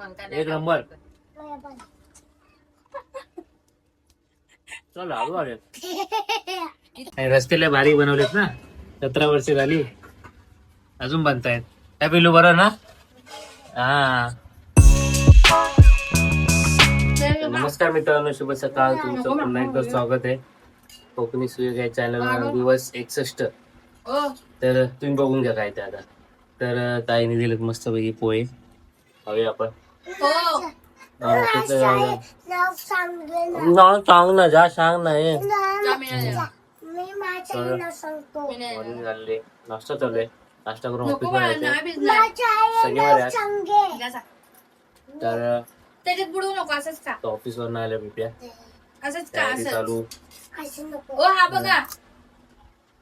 एक नंबर. चल लाडू आले. आणि रस्ते लय भारी बनवलेत ना सतरा वर्ष झाली. अजून बनतायत. काय पिलू बरं ना? हा. नमस्कार मित्रांनो शुभ सकाळ. तुमचं पुन्हा एकदा स्वागत आहे. कोकणी सुयोग या चॅनल दिवस एकसष्ट. तर तुम्ही बघून घ्या काय ते आता. तर ताईने दिलेत मस्त पैकी पोहे. हवे आपण. हा, त्याचं- नाव सांग ना जा सांग ना हे मॉर्निंग झाले नाश्ता चालू आहे नाश्ता करून जायचं. तर त्याच्यात बुडवू नको असंच का ऑफिस वर आल्या बिप्या असंच का तयारी असंच चालू ओ हा बघा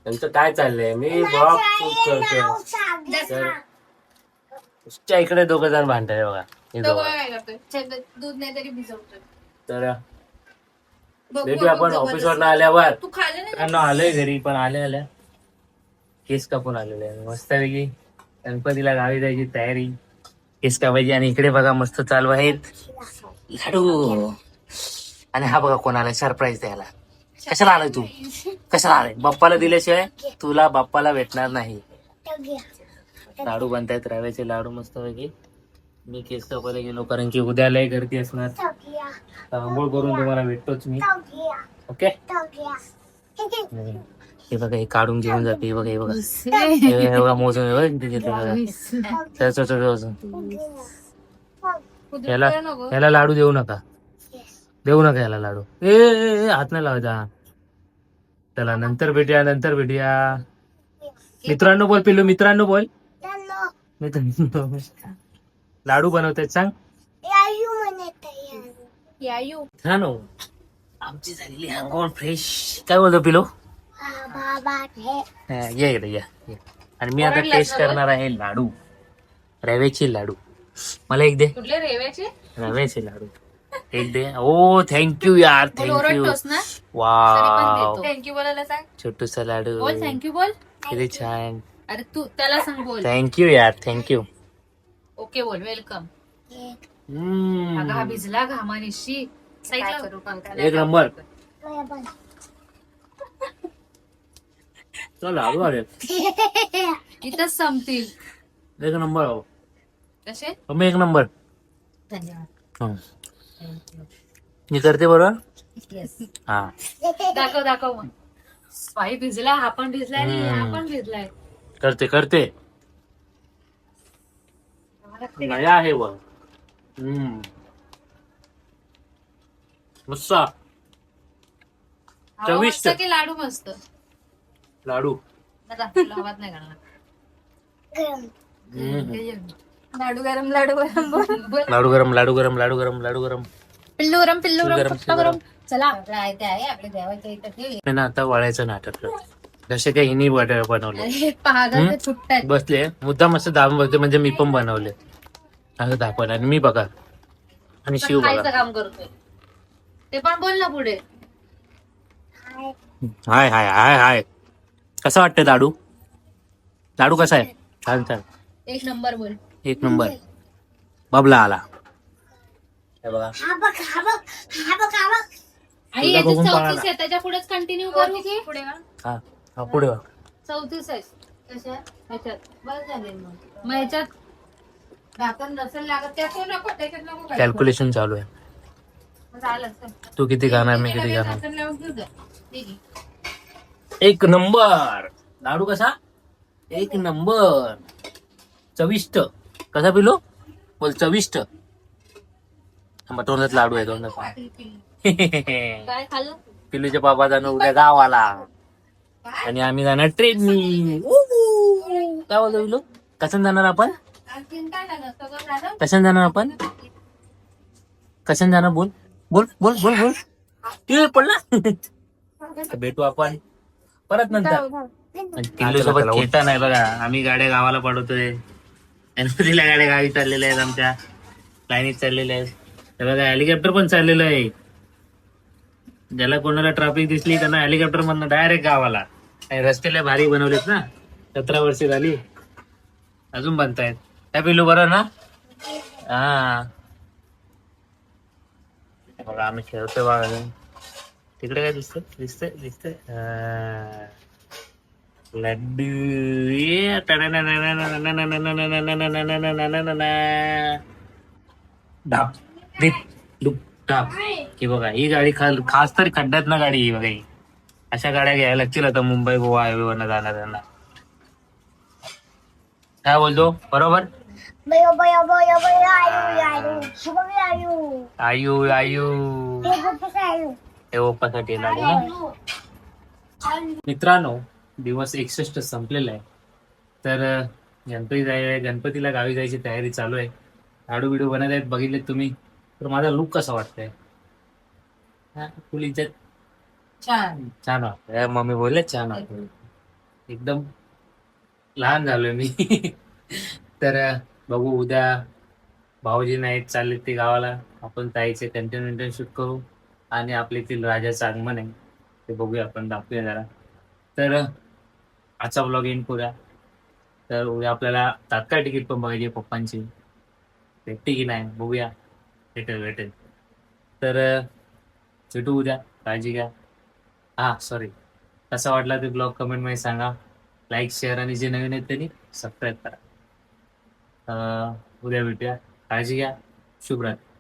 त्यांचं काय चाललंय मी ब्लॉग शूट करतोय तर च्या इकडे दोघं जण भांडताय हे बघा काय करतोय शेतात दूध नाही तरी भिजवतोय. तर बघ, भेटू आपण ऑफिस जबरदस्त. वर आल्यावर. तू खाल्लं नाही मित्रांनो आलोय घरी पण आल्या आल्या. केस कापून आलेले आहे मस्तपैकी. गणपतीला गावी जायची तयारी. केस कापायची आणि इकडे बघा मस्त चालू आहेत. लाडू. आणि हा बघा कोण आलाय सरप्राईज द्यायला. कशाला आलाय तू? कशाला आलाय? बाप्पाला दिल्याशिवाय तुला बाप्पाला भेटणार नाही. लाडू बनतायत रव्याचे लाडू मस्तपैकी. मी केस कापायला गेलो कारण की उद्या लय गर्दी असणार. आंघोळ करून तुम्हाला भेटतोच मी. ओके? हे बघा हे काढून घेऊन जाते हे बघा हे बघा. हे बघा मोजून हे बघा इथे घेतलं बघा. चल, चल, चल, चल. कुठे याला लाडू देऊ नका. देऊ नका याला लाडू. ए हात नाही लावायचा. चला नंतर भेटूया नंतर भेटूया. मित्रांनो बोल पिल्लू मित्रांनो बोल. मित्रांनो. लाडू बनवतायत सांग. या यू छान हो. आमची झालेली अंगोळ फ्रेश काय बोलतो पिलो? हा, ये इकडे या ये. आणि मी आता टेस्ट करणार आहे लाडू. रव्याचे लाडू. मला एक दे. कुठले रेव्याचे? रव्याचे लाडू. एक दे. ओ थँक्यू यार थँक्यू ओरडतोस ना? वाव थँक्यू बोलायला सांग. छोटूसा लाडू. बोल थँक्यू बोल. किती छान. अरे तू त्याला सांग बोल. थँक्यू यार थँक्यू ओके बोल वेलकम अगं हा भिजला घामानिशी. साईडला एक नंबर. चल लाडू आले इथंच संपतील. एक नंबर हो. कसे? मम्मी एक नंबर. धन्यवाद. हं. मी करते बरोबर? येस हा. दाखव दाखव. मग बाई भिजला हा पण भिजलाय आणि हा. पण भिजलाय. करते करते. मजा आहे व हम्म. हवा चविष्ट. मस्त की लाडू मस्त. लाडू. दादा, तुला आवाज नाही करणार. हम्म. लाडू गरम लाडू गरम. लाडू गरम लाडू गरम लाडू गरम लाडू गरम. पिल्लू गरम पिल्लू गरम, गरम पप्पा गरम. गरम. चला आपलं आहे ते आहे आपल्या देवाच्या इथं ठेव मी ना आता वळायचं नाटक करतो. जसे काही हिनी बट- बनवले. अरे पागल हम्म? ते बसले. मुद्दाम मस्त दाबून बघते म्हणजे मी पण बनवले. असं दाखवलं आणि मी बघा. आणि शिव खायचं बघा काम करतोय. ते पण बोल ना पुढे. हाय हाय हाय हाय. कसं वाटतं लाडू लाडू कसा आहे? छान छान. एक नंबर बोल. एक नंबर. बबला आला. हे बघा. आई तुला याची बघून पळाला. चौतीस आहे. त्याच्या पुढेच कंटिन्यू करू की पुढे हा हा पुढे बघ. चौतीस आहे. कशात ह्याच्यात बस झाले मग. मग ह्याच्यात कॅल्क्युलेशन चालू आहे. तू किती खाणार मी किती खाणार? आहे. एक नंबर. लाडू कसा? एक नंबर. चविष्ट. कसा पिलो? बोल चविष्ट. तोंडात लाडू आहे तोंडात पिलूच्या बाबा जाणं उद्या गावाला. आणि आम्ही जाणार ट्रेननी. काय? बोलतो पिलू कशाने जाणार आपण? कशाने जाणार आपण? कशाने जाणार? बोल. बोल बोल बोल बोल. ते पडला. भेटू आपण. परत नंतर. किल्लू सोबत खेळता नाही बघा. आम्ही गाड्या गावाला पडवतोय गणपतीला गाड्या गावी चाललेल्या आहेत आमच्या. लाईनीत चाललेल्या आहेत. बघा हेलिकॉप्टर पण चाललेलं आहे. ज्याला कोणाला ट्रॅफिक दिसली त्यांना हेलिकॉप्टर मधनं डायरेक्ट गावाला. आणि रस्त्याला भारी बनवलेत ना. सतरा वर्ष झाली. अजून बनतायत काय पिलू बरं ना हा बघा आम्ही खेळतोय बघा तिकडे काय दिसतंय दिसतंय दिसतंय लड्डू डाप डुप डाप की बघा ही गाडी खाल खास तर खड्ड्यात ना गाडी ही बघा ही अशा गाड्या घ्यायला लागतील आता मुंबई गोवा हायवेवरनं जाणाऱ्यांना काय बोलतो बरोबर बयो बयो बयो बयो आयु आयु शुभ आयु आयु आयु हे गोपीच आयु हे ओप्पासाठी लागले ना मित्रांनो दिवस एकसष्ट संपलेला आहे तर गणपती जाय गणपतीला गावी जायची तयारी चालू आहे लाडू बिडू बनत आहेत बघितले तुम्ही तर माझा लुक कसा वाटतंय हा, छान छान वाटतंय मम्मी बोलले छान वाटत एकदम लहान झालोय मी तर बघू उद्या भाऊजी नाहीत चालले ते गावाला. आपण ताईचे कंटेन शूट करू आणि आपल्या इथील राजाचं आगमन आहे. ते बघूया आपण दाखवूया जरा. तर आजचा ब्लॉग येईन पुऱ्या तर उद्या आपल्याला तात्काळ तिकीट पण बघायची पप्पांची. भेटते की नाही बघूया. भेटेल भेटेल. तर भेटू उद्या. काळजी घ्या. हा सॉरी कसा वाटला ते ब्लॉग कमेंटमध्ये सांगा. लाईक शेअर आणि जे नवीन आहेत त्यांनी सबस्क्राईब करा. उद्या भेटूया. काळजी घ्या. शुभरात्री.